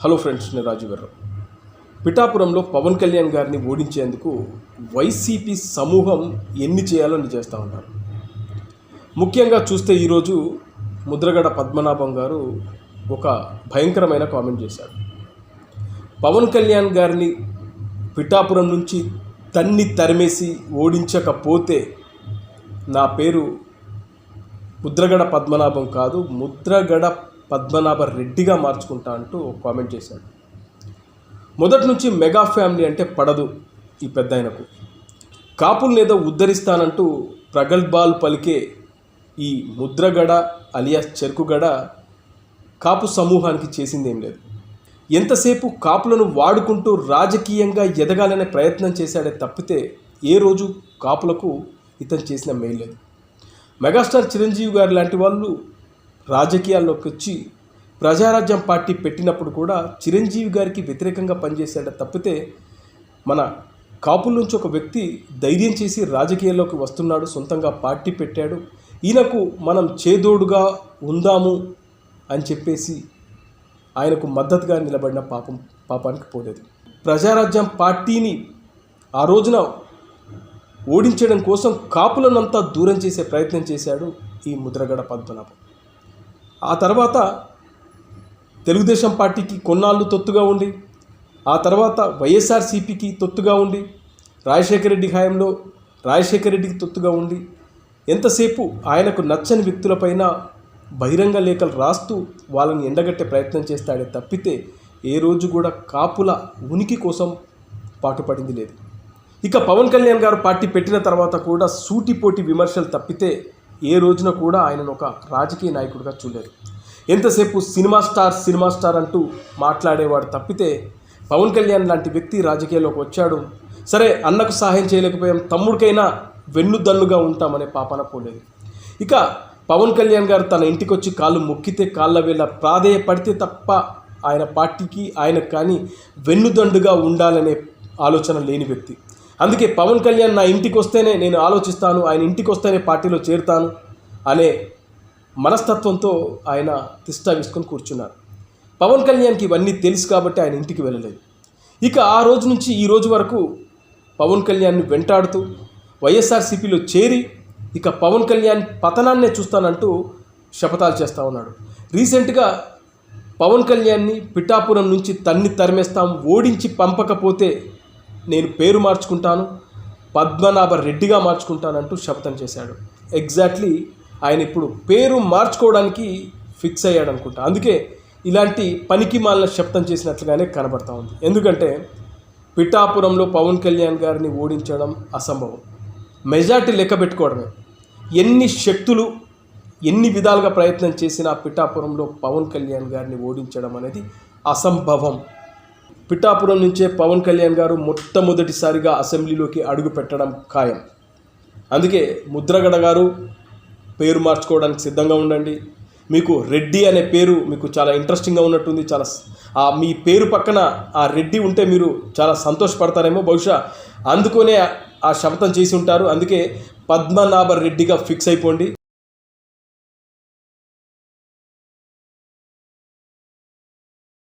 Hello friends నేను రాజు పిఠాపురంలో పవన్ కళ్యాణ్ గారిని ఓడించేందుకు వైసీపీ సమూహం ఎన్ని చేయాలో అన్ని చేస్తూ ఉంటారు ముఖ్యంగా చూస్తే ఈరోజు ముద్రగడ పద్మనాభం గారు ఒక భయంకరమైన కామెంట్ చేశారు. పవన్ కళ్యాణ్ గారిని పిఠాపురం నుంచి తన్ని తరిమేసి ఓడించకపోతే నా పేరు ముద్రగడ పద్మనాభం కాదు ముద్రగడ పద్మనాభ రెడ్డిగా మార్చుకుంటా అంటూ కామెంట్ చేశాడు. మొదటి నుంచి మెగా ఫ్యామిలీ అంటే పడదు ఈ పెద్ద ఆయనకు కాపులనేదో ఉద్ధరిస్తానంటూ ప్రగల్భాలు పలికే ఈ ముద్రగడ అలియాస్ చెరుకుగడ కాపు సమూహానికి చేసిందేం లేదు. ఎంతసేపు కాపులను వాడుకుంటూ రాజకీయంగా ఎదగాలనే ప్రయత్నం చేశాడే తప్పితే ఏ రోజు కాపులకు ఇతను చేసిన మేలు లేదు. మెగాస్టార్ చిరంజీవి గారు లాంటి వాళ్ళు రాజకీయాల్లోకి వచ్చి ప్రజారాజ్యం పార్టీ పెట్టినప్పుడు కూడా చిరంజీవి గారికి వ్యతిరేకంగా పనిచేశాడు తప్పితే మన కాపుల నుంచి ఒక వ్యక్తి ధైర్యం చేసి రాజకీయాల్లోకి వస్తున్నాడు సొంతంగా పార్టీ పెట్టాడు. ఈయనకు మనం చేదోడుగా ఉందాము అని చెప్పేసి ఆయనకు మద్దతుగా నిలబడిన పాపం పాపానికి పోలేదు. ప్రజారాజ్యం పార్టీని ఆ రోజున ఓడించడం కోసం కాపులనంతా దూరం చేసే ప్రయత్నం చేశాడు ఈ ముద్రగడ పద్మనాభం ఆ తర్వాత తెలుగుదేశం పార్టీకి కొన్నాళ్ళు తొత్తుగా ఉండి ఆ తర్వాత వైఎస్ఆర్సీపీకి తొత్తుగా ఉండి రాజశేఖర రెడ్డి హయాంలో రాజశేఖర రెడ్డికి తొత్తుగా ఉండి ఎంతసేపు ఆయనకు నచ్చని వ్యక్తులపైన బహిరంగ లేఖలు రాస్తూ వాళ్ళని ఎండగట్టే ప్రయత్నం చేస్తాడే తప్పితే ఏ రోజు కూడా కాపుల ఉనికి కోసం పాటుపడింది లేదు. ఇక పవన్ కళ్యాణ్ గారు పార్టీ పెట్టిన తర్వాత కూడా సూటిపోటి విమర్శలు తప్పితే ఏ రోజున కూడా ఆయనను ఒక రాజకీయ నాయకుడిగా చూడలేదు. ఎంతసేపు సినిమా స్టార్ సినిమా స్టార్ అంటూ మాట్లాడేవాడు తప్పితే పవన్ కళ్యాణ్ లాంటి వ్యక్తి రాజకీయాల్లోకి వచ్చాడు. సరే అన్నకు సహాయం చేయలేకపోయాం తమ్ముడికైనా వెన్నుదన్నుగా ఉంటామనే పాపన పోలేదు. ఇక పవన్ కళ్యాణ్ గారు తన ఇంటికి వచ్చి కాళ్ళు మొక్కితే కాళ్ళ వేళ ప్రాధేయపడితే తప్ప ఆయన పార్టీకి ఆయనకు కానీ వెన్నుదండుగా ఉండాలనే ఆలోచన లేని వ్యక్తి. అందుకే పవన్ కళ్యాణ్ నా ఇంటికి వస్తేనే నేను ఆలోచిస్తాను ఆయన ఇంటికి వస్తేనే పార్టీలో చేరుతాను అనే మనస్తత్వంతో ఆయన తిష్టా వేసుకొని కూర్చున్నారు. పవన్ కళ్యాణ్కి ఇవన్నీ తెలుసు కాబట్టి ఆయన ఇంటికి వెళ్ళలేదు. ఇక ఆ రోజు నుంచి ఈ రోజు వరకు పవన్ కళ్యాణ్ని వెంటాడుతూ వైఎస్ఆర్సీపీలో చేరి ఇక పవన్ కళ్యాణ్ పతనాన్నే చూస్తానంటూ శపథాలు చేస్తూ ఉన్నాడు. రీసెంట్గా పవన్ కళ్యాణ్ని పిఠాపురం నుంచి తన్ని తరిమేస్తాం ఓడించి పంపకపోతే నేను పేరు మార్చుకుంటాను పద్మనాభ రెడ్డిగా మార్చుకుంటానంటూ శపథం చేశాడు. ఎగ్జాక్ట్లీ ఆయన ఇప్పుడు పేరు మార్చుకోవడానికి ఫిక్స్ అయ్యాడు అనుకుంటా. అందుకే ఇలాంటి పనికి మాలిన శబ్దం చేసినట్లుగానే కనబడతా ఉంది. ఎందుకంటే పిఠాపురంలో పవన్ కళ్యాణ్ గారిని ఓడించడం అసంభవం. మెజార్టీ లెక్క పెట్టుకోవడమే. ఎన్ని శక్తులు ఎన్ని విధాలుగా ప్రయత్నం చేసినా పిఠాపురంలో పవన్ కళ్యాణ్ గారిని ఓడించడం అనేది అసంభవం. పిఠాపురం నుంచే పవన్ కళ్యాణ్ గారు మొట్టమొదటిసారిగా అసెంబ్లీలోకి అడుగు పెట్టడం ఖాయం. అందుకే ముద్రగడ గారు పేరు మార్చుకోవడానికి సిద్ధంగా ఉండండి. మీకు రెడ్డి అనే పేరు మీకు చాలా ఇంట్రెస్టింగ్గా ఉన్నట్టుంది. చాలా ఆ మీ పేరు పక్కన ఆ రెడ్డి ఉంటే మీరు చాలా సంతోషపడతారేమో. బహుశా అందుకునే ఆ శపథం చేసి ఉంటారు. అందుకే పద్మనాభ రెడ్డిగా ఫిక్స్ అయిపోండి.